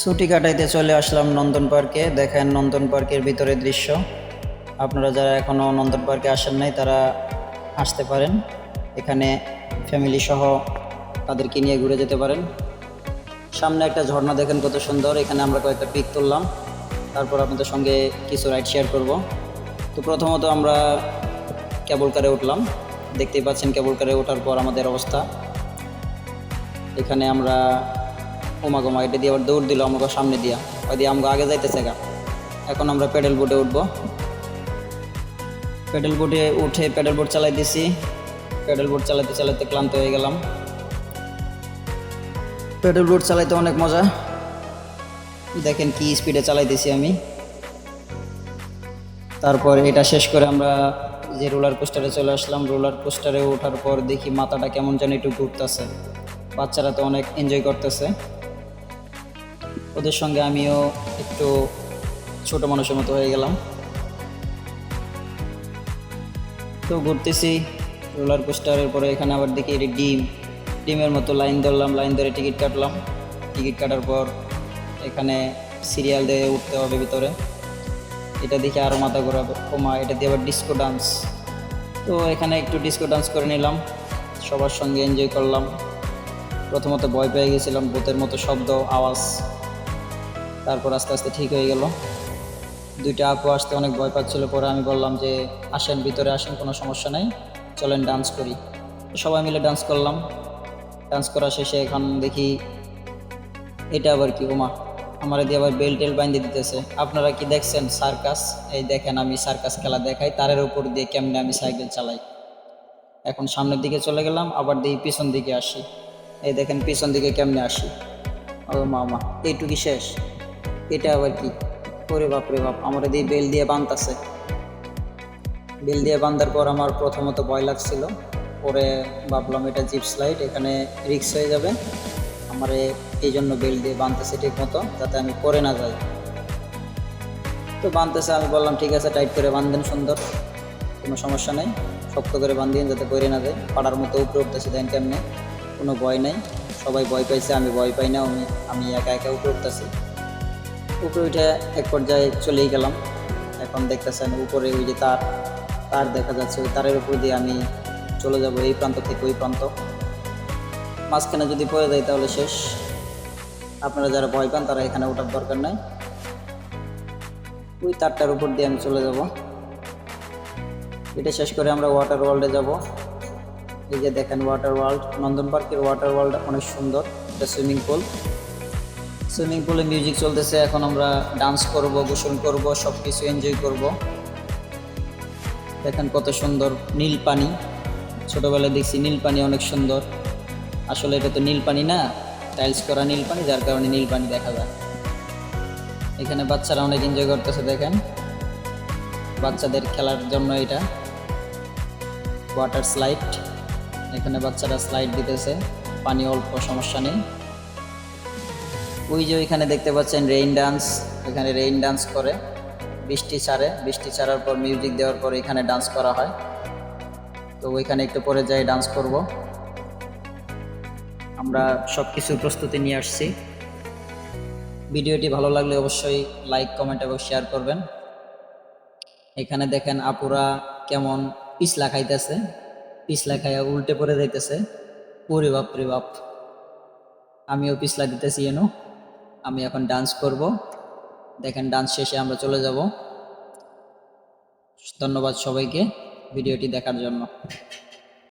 ছুটি কাটাইতে চলে আসলাম নন্দন পার্কে। দেখেন নন্দন পার্কের ভিতরের দৃশ্য। আপনারা যারা এখনও নন্দন পার্কে আসেন নাই, তারা আসতে পারেন। এখানে ফ্যামিলি সহ তাদেরকে নিয়ে ঘুরে যেতে পারেন। সামনে একটা ঝর্ণা দেখেন কত সুন্দর। এখানে আমরা কয়েকটা পিক তুললাম। তারপর আপনাদের সঙ্গে কিছু রাইড শেয়ার করব। তো প্রথমত আমরা কেবল কারে উঠলাম। দেখতেই পাচ্ছেন কেবল কারে ওঠার পর আমাদের অবস্থা। এখানে আমরা ওমা গোমা এটা দিয়ে আবার দৌড় দিল আমাকে সামনে দিয়া। ওই দিয়ে আমাকে আগে যাইতেছে গা। এখন আমরা প্যাডেল বোটে উঠবো। প্যাডেল বোটে উঠে প্যাডেল বোট চালাইতেছি প্যাডেল বোট চালাতে চালাতে ক্লান্ত হয়ে গেলাম। প্যাডেল বোট চালাইতে অনেক মজা। দেখেন কি স্পিডে চালাইতেছি আমি। তারপর এটা শেষ করে আমরা যে রোলার কোস্টারে চলে আসলাম। রোলার কোস্টারে ওঠার পর দেখি মাথাটা কেমন জানি একটু ঘুরতেছে। বাচ্চারা তো অনেক এনজয় করতেছে। ওদের সঙ্গে আমিও একটু ছোট মানুষের মতো হয়ে গেলাম। তো ঘুরতেছি, রোলার কোস্টারের পরে এখানে আবার দেখি এটি ডিম। ডিমের মতো লাইন ধরলাম, লাইন ধরে টিকিট কাটলাম। টিকিট কাটার পর এখানে সিরিয়াল দিয়ে উঠতে হবে ভিতরে। এটা দেখে আরও মাথা ঘোরাবে। ওমা এটা দিয়ে আবার ডিস্কো ডান্স। তো এখানে একটু ডিস্কো ডান্স করে নিলাম। সবার সঙ্গে এনজয় করলাম। প্রথমত ভয় পেয়ে গেছিলাম, ভূতের মতো শব্দ, আওয়াজ। তারপর আস্তে আস্তে ঠিক হয়ে গেল। দুইটা আপু আসতে অনেক ভয় পাচ্ছিল, পরে আমি বললাম যে, আসেন, ভিতরে আসেন, কোনো সমস্যা নাই, চলেন ডান্স করি। সবাই মিলে ডান্স করলাম। ডান্স করা শেষে এখন দেখি এটা আবার কি, ওমা, আমার দিয়ে আবার বেল টেল বাইন্ধে দিতেছে। আপনারা কি দেখছেন? সার্কাস। এই দেখেন, আমি সার্কাস খেলা দেখাই, তারের উপর দিয়ে কেমনে আমি সাইকেল চালাই। এখন সামনের দিকে চলে গেলাম, আবার দেখি পিছন দিকে আসি। এই দেখেন, পিছন দিকে কেমনে আসি। ও মামা, এইটুকি শেষ। এটা আবার কি? ওরে বাপ রে বাপ, আমার দিয়ে বেল দিয়ে বাঁধতেছে বেল দিয়ে বাঁধার পর আমার প্রথমত ভয় লাগছিল। পরে ভাবলাম এটা জিপ স্লাইড, এখানে রিক্স হয়ে যাবে। আমারে এই জন্য বেল দিয়ে বাঁধতেছে ঠিক মতো যাতে আমি পরে না যাই। তো বাঁধতেছে আমি বললাম, ঠিক আছে, টাইট করে বাঁধেন সুন্দর। কোনো সমস্যা নেই। শক্ত করে বাঁধিয়ে যাতে পরে না যায় পাড়ার মতো উপরে উঠতেছে দেন কেমনে। কোনো ভয় নাই। সবাই ভয় পাইছে, আমি ভয় পাই না, আমি আমি একা একা উপরে উঠতেছি। উপরে উঠে এক পর্যায়ে চলেই গেলাম। এখন দেখতেছেন উপরে ওই যে তার তার দেখা যাচ্ছে ওই তারের উপর দিয়ে আমি চলে যাব এই প্রান্ত থেকে ওই প্রান্ত। মাঝখানে যদি পড়ে যায় তাহলে শেষ। আপনারা যারা ভয় পান তারা এখানে ওঠার দরকার নাই। ওই তারটার উপর দিয়ে আমি চলে যাব। এটা শেষ করে আমরা ওয়াটার ওয়ার্ল্ডে যাব। এই যে দেখেন ওয়াটার ওয়ার্ল্ড নন্দন পার্কের ওয়াটার ওয়ার্ল্ড অনেক সুন্দর, এটা সুইমিং পুল সুইমিং পুলে মিউজিক চলতেছে, এখন আমরা ডান্স করব, গোসল করব সব কিছু এনজয় করব। দেখেন কত সুন্দর নীল পানি। ছোটোবেলায় দেখছি নীল পানি অনেক সুন্দর। আসলে এটা তো নীল পানি না টাইলস করা নীল পানি, যার কারণে নীল পানি দেখা যায়। এখানে বাচ্চারা অনেক এনজয় করতেছে, দেখেন। বাচ্চাদের খেলার জন্য এটা। ওয়াটার স্লাইড এখানে বাচ্চারা স্লাইড দিতেছে। পানি অল্প, সমস্যা নেই। ওই যে ওইখানে দেখতে পাচ্ছেন রেইন ডান্স এখানে রেইন ডান্স করে। বৃষ্টি ছাড়ে, বৃষ্টি ছাড়ার পর মিউজিক দেওয়ার পর এখানে ডান্স করা হয়। তো ওইখানে একটু পরে যাই ডান্স করব। আমরা সব কিছু প্রস্তুতি নিয়ে আসছি। ভিডিওটি ভালো লাগলে অবশ্যই লাইক কমেন্ট এবং শেয়ার করবেন। এখানে দেখেন আপুরা কেমন পিছলা খাইতেছে। পিছলা খাইয়া উল্টে পড়ে যাইতেছে। ওরে বাপ রে বাপ। আমিও পিছলা দিতেছি এনো আমি এখন ডান্স করব। দেখেন ডান্স শেষে আমরা চলে যাব। ধন্যবাদ সবাইকে ভিডিওটি দেখার জন্য।